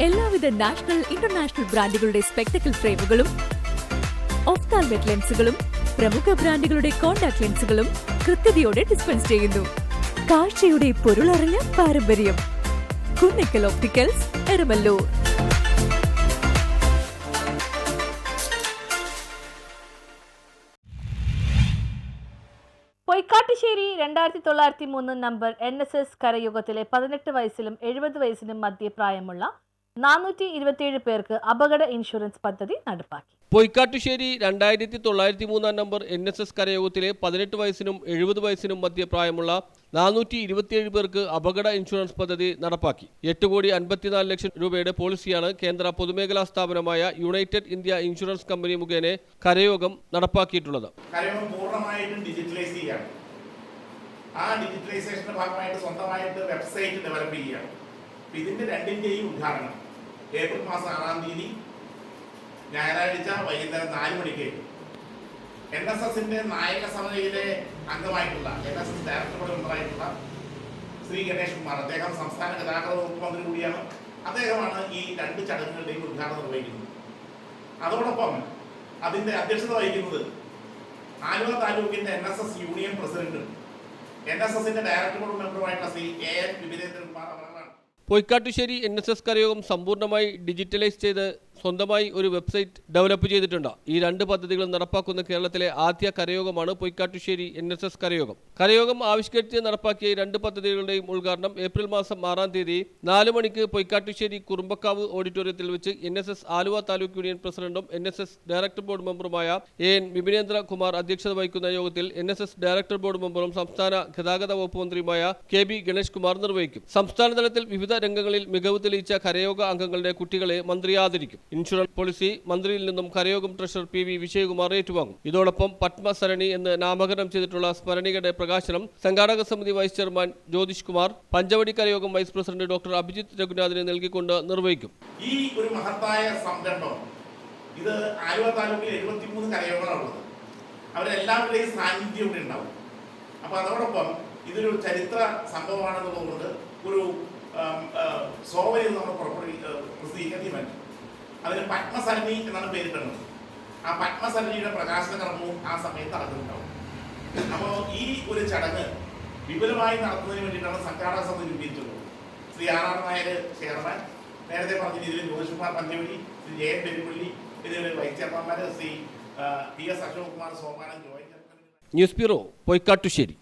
എല്ലാവിധ national international ബ്രാൻഡുകളുടെ spectacle ഫ്രെയിമുകളും ഓഫ്താൽമെറ്റ് ലെൻസുകളും പ്രമുഖ ബ്രാൻഡുകളുടെ കോൺടാക്ട് ലെൻസുകളും കൃത്യതയോടെ ഡിസ്പെൻസ് ചെയ്യുന്നു. കാഴ്ചയുടെ പൊരുളറിഞ്ഞ പാരമ്പര്യം. കുന്നിക്കൽ ഓപ്റ്റിക്കൽസ് എരമല്ലൂർ. പൊയ്ക്കാട്ടുശ്ശേരി രണ്ടായിരത്തി തൊള്ളായിരത്തി മൂന്ന് നമ്പർ എൻ എസ് എസ് കരയുഗത്തിലെ പതിനെട്ട് വയസ്സിലും എഴുപത് വയസ്സിനും മധ്യേ പ്രായമുള്ള നാനൂറ്റി ഇരുപത്തിയേഴ് പേർക്ക് അപകട ഇൻഷുറൻസ് പദ്ധതി നടപ്പാക്കി. പൊയ്ക്കാട്ടുശ്ശേരി രണ്ടായിരത്തി തൊള്ളായിരത്തി മൂന്നാം നമ്പർ എൻ എസ് എസ് കരയോഗത്തിലെ പതിനെട്ട് വയസ്സിനും എഴുപത് വയസ്സിനും മധ്യ പ്രായമുള്ള നാനൂറ്റി ഇരുപത്തിയേഴ് പേർക്ക് അപകട ഇൻഷുറൻസ് പദ്ധതി നടപ്പാക്കി. എട്ട് കോടി അൻപത്തിനാല് ലക്ഷം രൂപയുടെ പോളിസിയാണ് കേന്ദ്ര പൊതുമേഖലാ സ്ഥാപനമായ യുണൈറ്റഡ് ഇന്ത്യ ഇൻഷുറൻസ് കമ്പനി മുഖേന കരയോഗം നടപ്പാക്കിയിട്ടുള്ളത്. പൂർണമായിട്ടും ഡിജിറ്റലൈസ് ചെയ്യാണ്. ആ ഡിജിറ്റലൈസേഷന്റെ ഭാഗമായിട്ട് സ്വന്തമായിട്ട് വെബ്സൈറ്റ് ഡെവലപ്പ് ചെയ്യുകയാണ്. ഇതിന്റെ രണ്ടിന്റെയും ഉദ്ഘാടനം. ഏപ്രിൽ മാസം ആറാം തീയതി ഞായറാഴ്ച വൈകുന്നേരം നാല് മണിക്ക് എൻ എസ് എസിന്റെ നായക സമിതിയിലെ അംഗമായിട്ടുള്ള എൻ എസ് എസ് ഡയറക്ടർ മെമ്പറായിട്ടുള്ള ശ്രീ ഗണേഷ് കുമാർ അദ്ദേഹം സംസ്ഥാന ഗതാഗത വകുപ്പ് മന്ത്രി കൂടിയാണ്. അദ്ദേഹമാണ് ഈ രണ്ട് ചടങ്ങുകളുടെയും ഉദ്ഘാടനം നിർവഹിക്കുന്നത്. അതോടൊപ്പം അതിന്റെ അധ്യക്ഷത വഹിക്കുന്നത് ആലുവ താലൂക്കിന്റെ എൻ എസ് എസ് യൂണിയൻ പ്രസിഡന്റും എൻ എസ് എസിന്റെ ഡയറക്ടർ ബോർഡ് മെമ്പറുമായിട്ടുള്ള ശ്രീ എ എൻ വിപിനേന്ദ്രകുമാർ അവരാണ്. പൊയ്ക്കാട്ടുശ്ശേരി എൻ എസ് എസ് കരയോഗം സമ്പൂർണമായി ഡിജിറ്റലൈസ് ചെയ്ത് സ്വന്തമായി ഒരു വെബ്സൈറ്റ് ഡെവലപ്പ് ചെയ്തിട്ടുണ്ട്. ഈ രണ്ട് പദ്ധതികളും നടപ്പാക്കുന്ന കേരളത്തിലെ ആദ്യ കരയോഗമാണ് പൊയ്ക്കാട്ടുശ്ശേരി എൻ എസ് എസ് കരയോഗം. കരയോഗം ആവിഷ്കരിച്ച് നടപ്പാക്കിയ രണ്ട് പദ്ധതികളുടെയും ഉദ്ഘാടനം ഏപ്രിൽ മാസം ആറാം തീയതി നാല് മണിക്ക് പൊയ്ക്കാട്ടുശ്ശേരി കുറുമ്പക്കാവ് ഓഡിറ്റോറിയത്തിൽ വെച്ച് N S S Aluva taluk union പ്രസിഡന്റും N S S director board മെമ്പറുമായ A N Vipinendra Kumar അധ്യക്ഷത വഹിക്കുന്ന യോഗത്തിൽ N S S director board മെമ്പറും സംസ്ഥാന ഗതാഗത വകുപ്പ് മന്ത്രിയുമായ കെ ബി ഗണേഷ് കുമാർ നിർവഹിക്കും. സംസ്ഥാനതലത്തിൽ വിവിധ രംഗങ്ങളിൽ മികവ് തെളിയിച്ച കരയോഗ അംഗങ്ങളുടെ കുട്ടികളെ മന്ത്രി ആദരിക്കും. ഇൻഷുറൻസ് പോളിസി മന്ത്രിയിൽ നിന്നും കരയോഗം ട്രഷറർ പി വി വിജയകുമാർ ഏറ്റുവാങ്ങും. ഇതോടൊപ്പം പത്മസരണി എന്ന് നാമകരണം ചെയ്തിട്ടുള്ള സ്മരണികയുടെ പ്രകാശനം സംഘാടക സമിതി വൈസ് ചെയർമാൻ ജ്യോതിഷ് കുമാർ പഞ്ചവടി കരയോഗം വൈസ് പ്രസിഡന്റ് ഡോക്ടർ അഭിജിത്ത് രഘുനാഥിനെ നൽകിക്കൊണ്ട് നിർവഹിക്കും. ഈ ഒരു മഹത്തായ സംരംഭം ഇത് ആലുവ താലൂക്കിൽ എഴുപത്തിമൂന്ന് കരയോഗങ്ങളാണുള്ളത് അവരെല്ലാവരുടെയും സാന്നിധ്യം ഇവിടെ ഉണ്ടാവും. അപ്പൊ അതോടൊപ്പം ഇതൊരു ചരിത്ര സംഭവമാണെന്നുള്ളത് ഒരു സോവയിൽ നമ്മൾ പുറപ്പെടുവി ആ, പ്രസിദ്ധീകരിക്കാൻ തീരുമാനിച്ചു. അതിന് പത്മസരണി എന്നാണ് പേരിട്ടുള്ളത് ആ പത്മസരണിയുടെ പ്രകാശന കർമ്മവും ആ സമയത്ത് നടക്കുന്നുണ്ടാവും അപ്പോൾ ഈ ഒരു ചടങ്ങ് വിപുലമായി നടത്തുന്നതിന് വേണ്ടിയിട്ടാണ് സംഘാടക സമിതി രൂപീകരിച്ചിട്ടുള്ളത് Shri R R Nair chairman നേരത്തെ പറഞ്ഞ ഇതിൽ ജ്യോതിഷ്കുമാർ പഞ്ചവടി ശ്രീ ജയൻ പെരുപ്പള്ളി ഇതിൽ വൈസ് ചെയർമാൻമാർ ശ്രീ പി എസ് അശോക് കുമാർ സോമാനം ജോയിൻ ന്യൂസ് ബ്യൂറോ പൊയ്ക്കാട്ടുശ്ശേരി.